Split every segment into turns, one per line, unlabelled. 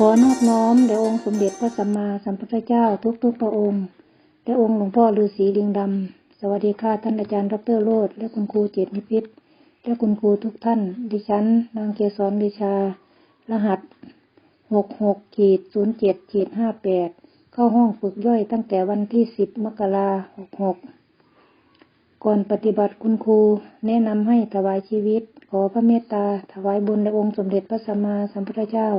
ขอนอบน้อมแด่องค์สมเด็จพระสัมมาสัมพุทธเจ้าทุกๆพระองค์และองค์หลวงพ่อฤาษีลิงดำ สวัสดีค่ะท่านอาจารย์ดรโรธและคุณครูเจตนิพิษและคุณครูทุกท่าน ดิฉัน นางเกษรวิชา รหัสหกหกขีดศูนย์เจ็ดขีดห้าแปดเข้าห้องฝึกย่อยตั้งแต่วันที่สิบมกราหกหกก่อนปฏิบัติคุณครูแนะนำให้ถวายชีวิต ขอพระเมตตาถวายบุญในองค์สมเด็จพระสัมมาสัมพุทธเจ้า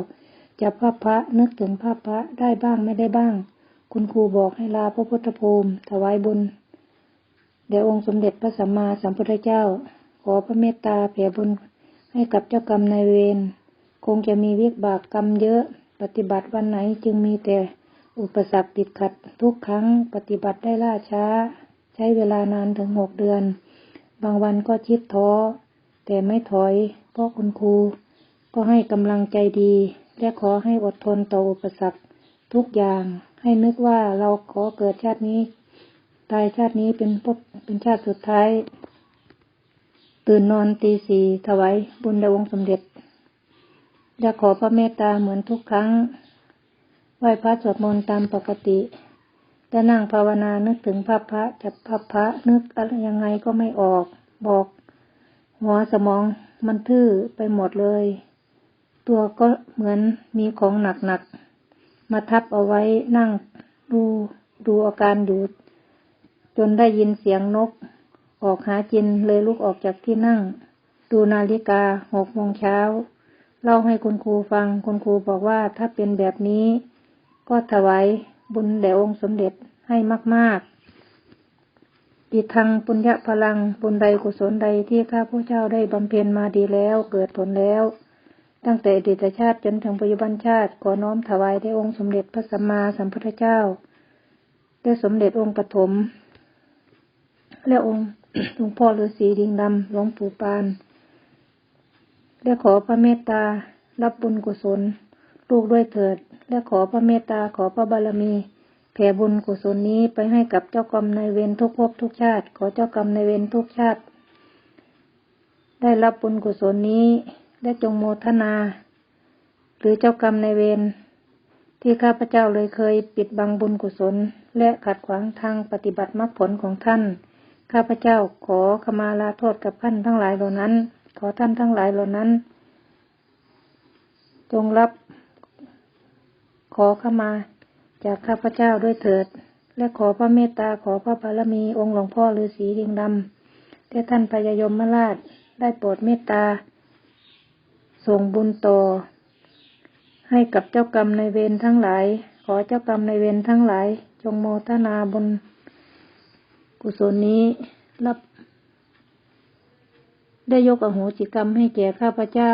จับภาพพระนึกถึงภาพพระได้บ้างไม่ได้บ้าง คุณครูบอกให้ลาพระพุทธภูมิถวายบุญแด่องค์สมเด็จพระสัมมาสัมพุทธเจ้า ขอพระเมตตาแผ่บุญให้กับเจ้ากรรมนายเวรคงจะมีเวิบากกรรมเยอะ ปฏิบัติวันไหนจึงมีแต่อุปสรรคติดขัดทุกครั้งปฏิบัติได้ล่าช้า ใช้เวลานานถึงหกเดือน บางวันก็ชิดท้อ แต่ไม่ถอยเพราะคุณครูก็ให้กำลังใจดี และขอให้อดทนต่ออุปสรรคทุกอย่าง ให้นึกว่าเราขอเกิดชาตินี้ ตายชาตินี้เป็นพบเป็นชาติสุดท้าย ตื่นนอนตีสี่ถวายบุญด่องสมเด็จ และขอพระเมตตาเหมือนทุกครั้ง ไหว้พระสวดมนต์ตามปกติแต่นั่งภาวนานึกถึงพระพระจับพระพระนึกอะไรยังไงก็ไม่ออก บอก หัวสมองมันทื่อไปหมดเลย ตัวก็เหมือนมีของหนักๆ มาทับเอาไว้นั่งดูดูอาการอยู่ จนได้ยินเสียงนก ออกหาจินเลยลุกออกจากที่นั่ง ดูนาฬิกาหกโมงเช้า เล่าให้คุณครูฟังคุณครูบอกว่าถ้าเป็นแบบนี้ ก็ถวายบุญแด่องค์สมเด็จให้มาก ๆอิทังปุญญพลังบุญใดกุศลใดที่ข้าพเจ้าได้บำเพ็ญมาดีแล้วเกิดผลแล้ว ตั้งแต่อดีตชาติจนถึงปัจจุบันชาติ ขอน้อมถวายแด่องค์สมเด็จพระสัมมาสัมพุทธเจ้าได้สมเด็จองค์ปฐมและองค์หลวงพ่อฤาษีดิงดำหลวงปู่ปานและขอพระเมตตารับบุญกุศล ลูกด้วยเถิด และขอพระเมตตาขอพระบารมีแผ่บุญกุศลนี้ไปให้กับเจ้ากรรมนายเวรทุกภพทุกชาติ ขอเจ้ากรรมนายเวรทุกชาติ ได้รับบุญกุศลนี้ และจงโมทนา หรือเจ้ากรรมในเวรที่ข้าพเจ้าเลยเคยปิดบังบุญกุศล และขัดขวางทางปฏิบัติมรรคผลของท่าน ข้าพเจ้าขอขมาลาโทษกับท่านทั้งหลายเหล่านั้น ขอท่านทั้งหลายเหล่านั้น จงรับขอขมาจากข้าพเจ้าด้วยเถิด และขอพระเมตตาขอพระบารมีองค์หลวงพ่อฤาษีดิงดำและท่านพญายมราชได้โปรดเมตตา ส่งบุญต่อ ให้กับเจ้ากรรมในเวรทั้งหลาย ขอเจ้ากรรมในเวรทั้งหลาย จงโมทนาบุญกุศลนี้รับ ได้ยกอโหสิกรรมให้แก่ข้าพเจ้า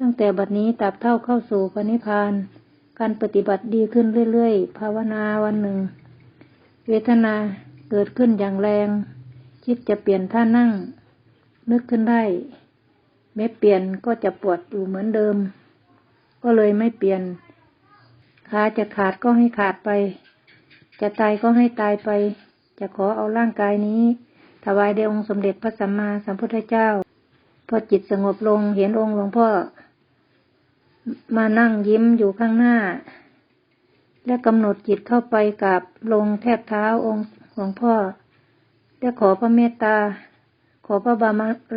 ตั้งแต่บัดนี้ตับเท่าเข้าสู่พระนิพพาน การปฏิบัติดีขึ้นเรื่อยๆ ภาวนาวันหนึ่ง เวทนาเกิดขึ้นอย่างแรง คิดจะเปลี่ยนท่านั่ง นึกขึ้นได้ ไม่เปลี่ยนก็จะปวดอยู่เหมือนเดิม ก็เลยไม่เปลี่ยน ขาจะขาดก็ให้ขาดไป จะตายก็ให้ตายไป จะขอเอาร่างกายนี้ ถวายแด่องค์สมเด็จพระสัมมาสัมพุทธเจ้า พอจิตสงบลงเห็นองค์หลวงพ่อ มานั่งยิ้มอยู่ข้างหน้า และกำหนดจิตเข้าไปกับลงแทบเท้าองค์หลวงพ่อและขอพระเมตตา ขอพระบา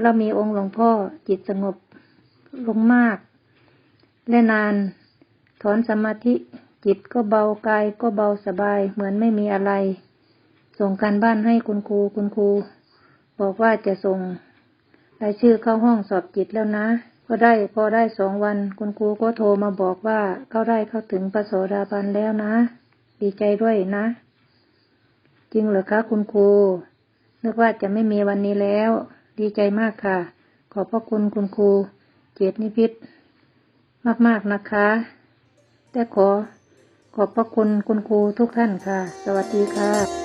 รมีองค์หลวงพ่อจิตสงบลงมาก และนาน ถอนสมาธิจิตก็เบากายก็เบาสบายเหมือนไม่มีอะไร ส่งการบ้านให้คุณครูคุณครู บอกว่าจะส่งรายชื่อเข้าห้องสอบจิตแล้วนะ ก็ได้พอได้สองวันคุณครูก็โทรมาบอกว่าเข้าได้เข้าถึงประโสดาบันแล้วนะ ดีใจด้วยนะ จริงเหรอคะคุณครู นึกว่าจะไม่มีวันนี้แล้ว ดีใจมากค่ะ ขอบพระคุณคุณครู เจตนิพิษมากๆนะคะแต่ขอขอบพระคุณคุณครูทุกท่านค่ะ สวัสดีค่ะ